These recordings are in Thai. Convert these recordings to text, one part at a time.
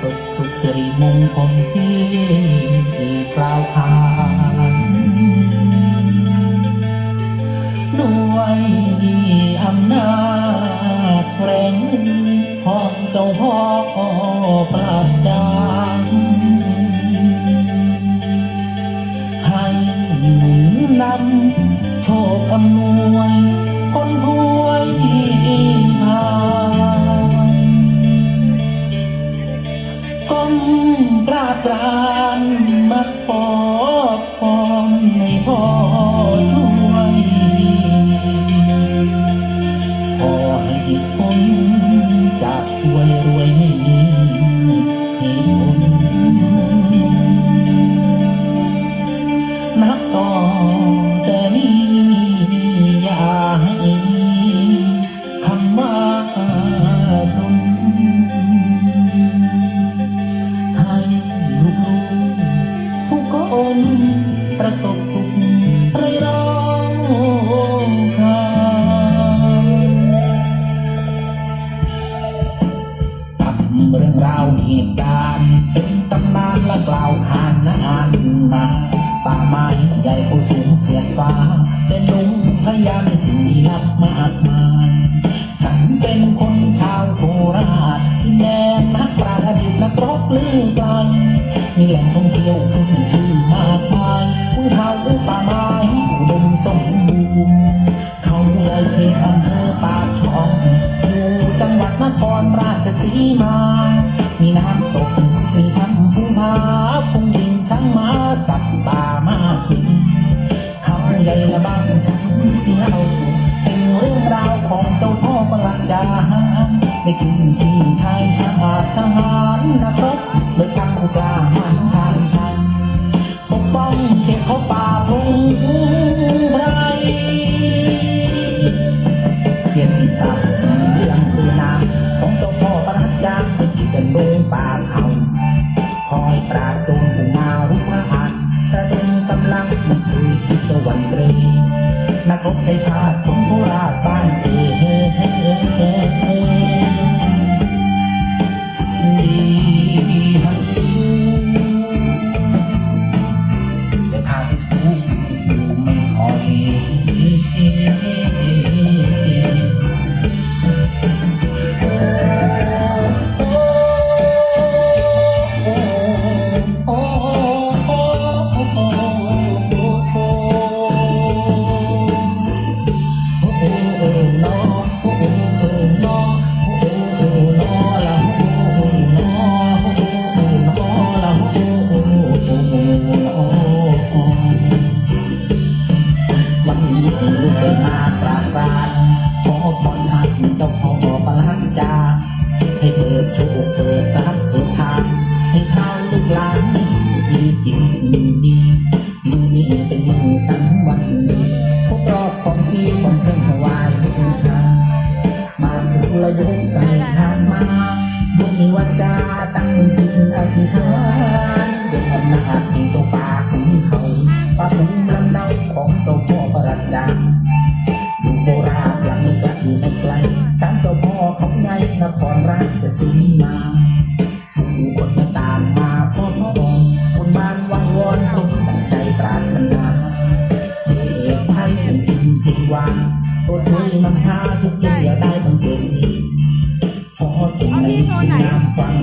สบสุขสิริมงคลที่กล่าวขานด้วยอำนาจแรงของเจ้าพ่อปราบจา ราบรานมาขอพรให้พ่อช่วยขอให้พ้นจากรวยรวยไม่มีเหตุผลนับต่อ และกล่าวขานานนาป่าไม้ใหญ่ผู้สูงเสียดฟ้า เป็นลุงพยานสิ่งลี้ลับมากมายฉันเป็นคนชาวโคราชที่แดนนักปราชญ์อดีตนักรบลือกันมีแหล่งท่องเที่ยวขึ้นชื่อมากมายผู้เฒ่าป่าไม้อุดมสมบูรณ์เขาเลยเขตอำเภอปากช่องอยู่จังหวัดนครราชสีมา มีน้ำตกมีทั้ง พ่อประหาได้กินที่ชายทหารทหารนะครับเลยตั้งผู้กล้าหาญทางชันปกป้องเขตเขาป่าพงไรเขียนที่ตาเรื่องคือนาของเจ้าพ่อประหลัดยาที่เป็นดงป่าเขาคอยปราบโจรผู้มารุกรานระดมกำลังมันคือทิศวันตรีนักรบในชาติ Kau bukan apa-apa, kau bukan apa-apa พ่อประรัชญาอยู่โคราชหลังจากอยู่ไม่ไกลศาลเจ้าพ่อขาใหญ่นครราชสีมาผู้คนมาตามมาพ่อพ่อบอกคนบ้านวังวอนสมตั้งใจปรารถนาเอกไทยสิ่งจริงสิ่งวางตัวช่วยมันหาทุกสิ่งอย่าได้บังเกิดขอจงในที่น้ำฟัง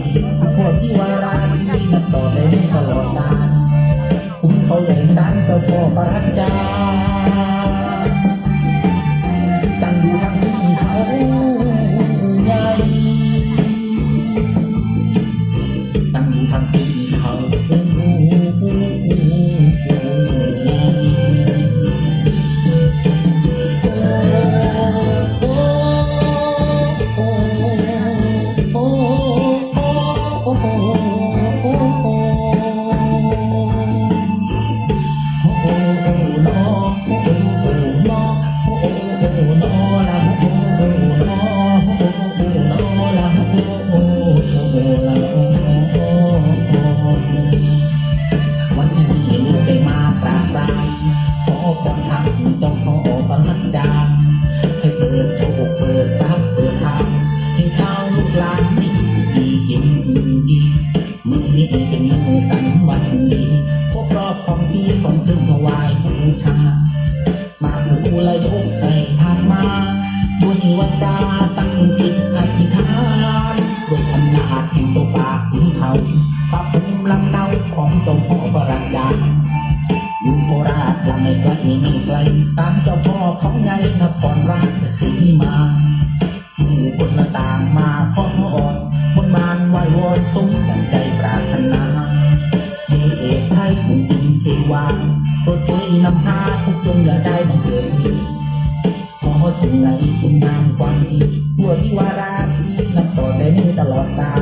เจ้าพ่อประหลัดดาให้เปิดโชคเปิดทรัพย์เปิดทางให้ข้าวลูกหลาน ที่ส่งถึงถวายบูชามาถึงผู้ไรทุกใจทางมาด้วยนิวัตาตั้งจิตอธิษฐานด้วยอำนาจแห่งตัวปากของเขาปรับปรุงลำเนาของเจ้าพ่อประญญาอยู่โคราชและไม่ไกลไม่ไกลตามเจ้าพ่อของไงนครราช วาโปรดช่วยนำพาทุกจงอย่าได้บังเกิดขอสิ่งใดคุณงามความดีตัวที่วาราที่นับต่อแต่นี้ตลอดกาล